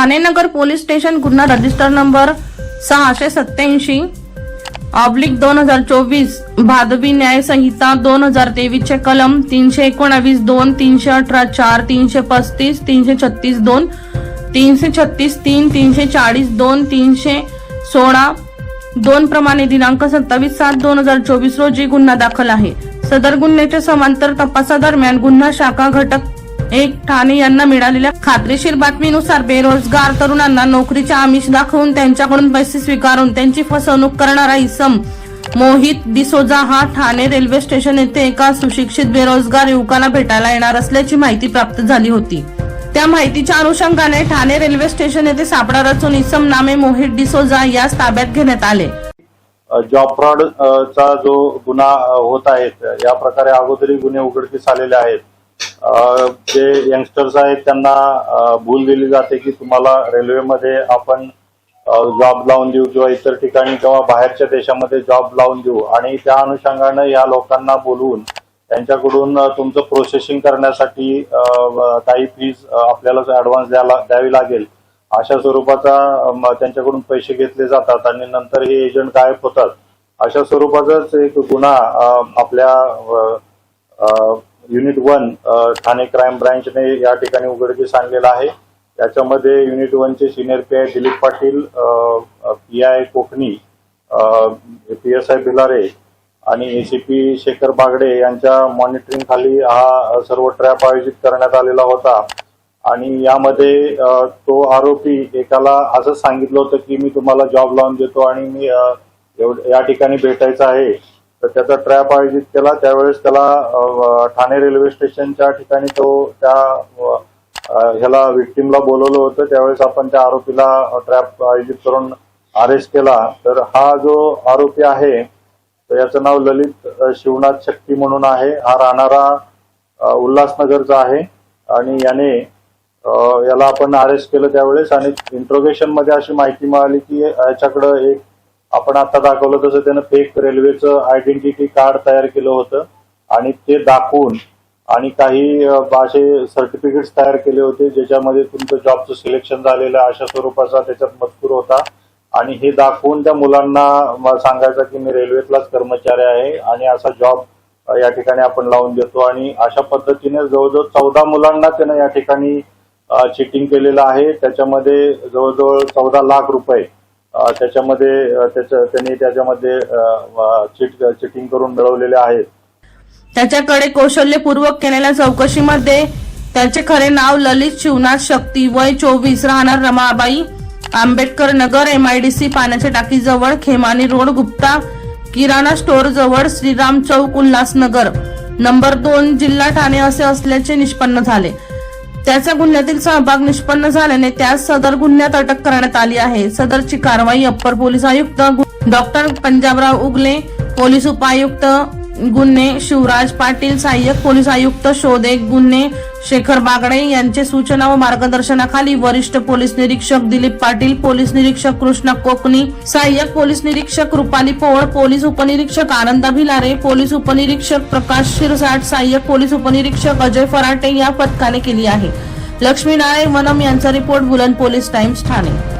Thane Nagar police station गुन्हा register number सहाशे सत्याऐंशी ऑब्लिक दोन हजार चोवीस भादवी न्याय संहिता दोन हजार तेवीसचे कलम तीनशे एकोणावीस दोन तीनशे अठरा चार तीनशे पस्तीस तीनशे छत्तीस दोन तीनशे छत्तीस तीन तीनशे चाळीस दोन तीनशे सोळा दोन प्रमाणे दिनांक सत्तावीस सात दोन हजार चोवीस रोजी गुन्हा दाखल आहे. सदर गुन्ह्याच्या समांतर तपासादरम्यान गुन्हा शाखा घटक एक ठाणे यांना मिळालेल्या खात्रीशीर बातमीनुसार बेरोजगार तरुणांना नोकरीचे आमिष दाखवून त्यांच्याकडून पैसे स्वीकारून त्यांची फसवणूक करणारा इसम मोहित डिसोजा हा ठाणे रेल्वे स्टेशन येथे एका सुशिक्षित बेरोजगार युवकाला भेटायला येणार असल्याची माहिती प्राप्त झाली होती. त्या माहितीच्या अनुषंगाने ठाणे रेल्वे स्टेशन येथे सापडा रचून इसम नामे मोहित डिसोजा यास ताब्यात घेण्यात आले. जॉब फ्रॉड चा जो गुन्हा होत आहेत या प्रकारे अगोदरी गुन्हे उघडकीस आलेले आहेत. जे यंगस्टर्स आहेत त्यांना भूल दिली जाते की तुम्हाला रेल्वेमध्ये आपण जॉब लावून देऊ किंवा इतर ठिकाणी किंवा बाहेरच्या देशामध्ये जॉब लावून देऊ. आणि त्या अनुषंगानं या लोकांना बोलवून त्यांच्याकडून तुमचं प्रोसेसिंग करण्यासाठी काही फीज आपल्याला ऍडव्हान्स द्यायला द्यावी लागेल. अशा स्वरूपाचा त्यांच्याकडून पैसे घेतले जातात आणि नंतर हे एजंट गायब होतात. अशा स्वरूपाचाच एक गुन्हा आपल्या युनिट वन ठाणे क्राईम ब्रँचने या ठिकाणी उघडकीस आणलेला आहे. याच्यामध्ये unit वनचे senior P I Dilip Patil P I Kokani P S I Bilare आणि एसीपी शेखर बागडे यांच्या मॉनिटरिंग खाली हा सर्व ट्रॅप आयोजित करण्यात आलेला होता. आणि यामध्ये तो आरोपी एकाला असं सांगितलं होतं की मी तुम्हाला जॉब लावून देतो आणि मी या ठिकाणी भेटायचं आहे. तर त्याचा ट्रॅप आयोजित केला. त्यावेळेस त्याला ठाणे रेल्वे स्टेशनच्या ठिकाणी तो त्या ह्याला विक्टीमला बोलवलं होतं. त्यावेळेस आपण त्या आरोपीला ट्रॅप आयोजित करून अरेस्ट केला. तर हा जो आरोपी आहे तर याचं नाव ललित शिवनाथ शक्ती म्हणून आहे. हा राहणारा उल्हासनगरचा आहे. आणि याने याला आपण अरेस्ट केलं त्यावेळेस. आणि इंट्रोगेशनमध्ये अशी माहिती मिळाली की याच्याकडं एक आपण आता दाखवलं तसं त्यानं फेक रेल्वेचं आयडेंटिटी कार्ड तयार केलं होतं. आणि ते दाखवून आणि काही असे सर्टिफिकेट्स तयार केले होते ज्याच्यामध्ये तुमचं जॉबचं सिलेक्शन झालेलं आहे अशा स्वरूपाचा त्याच्यात मजकूर होता. आणि हे दाखवून त्या मुलांना सांगायचं की मी रेल्वेतलाच कर्मचारी आहे आणि असा जॉब या ठिकाणी आपण लावून देतो. आणि अशा पद्धतीने जवळजवळ चौदा मुलांना त्यानं या ठिकाणी चिटिंग केलेलं आहे. त्याच्यामध्ये जवळजवळ चौदा लाख रुपये त्याच्यामध्ये त्यांनी त्याच्यामध्ये चिट चिटिंग करून मिळवलेले आहेत. त्याच्याकडे कौशल्यपूर्वक केलेल्या चौकशीमध्ये त्याचे खरे नाव ललित शिवनाथ शक्ती वय चोवीस राहणार रमाबाई आंबेडकर नगर एमआयडीसी पाण्याच्या टाकीजवळ खेमानी रोड गुप्ता किराणा स्टोअर जवळ श्रीराम चौक उल्हासनगर. नंबर दोन जिल्हा ठाणे असे असल्याचे निष्पन्न झाले. त्याच्या गुन्ह्यातील सहभाग निष्पन्न झाल्याने त्यास सदर गुन्ह्यात अटक करण्यात आली आहे. सदरची कारवाई अप्पर पोलीस आयुक्त डॉक्टर पंजाबराव उगले पोलीस उपायुक्त गुन्हे शिवराज पाटील सहाय्यक पोलीस आयुक्त शोधे गुन्हे शेखर बागडे यांचे सूचना व मार्गदर्शनाखाली वरिष्ठ पोलीस निरीक्षक दिलीप पाटील पोलीस निरीक्षक कृष्णा कोकणी सहाय्यक पोलीस निरीक्षक रुपाली पोळ पोलीस उपनिरीक्षक आनंदा भिलारे पोलीस उपनिरीक्षक प्रकाश शिरसाट सहाय्यक पोलीस उपनिरीक्षक अजय फराटे या पथकाने केली आहे. लक्ष्मीनारायण वनम यांचा रिपोर्ट बुलंद पोलीस टाइम्स ठाणे.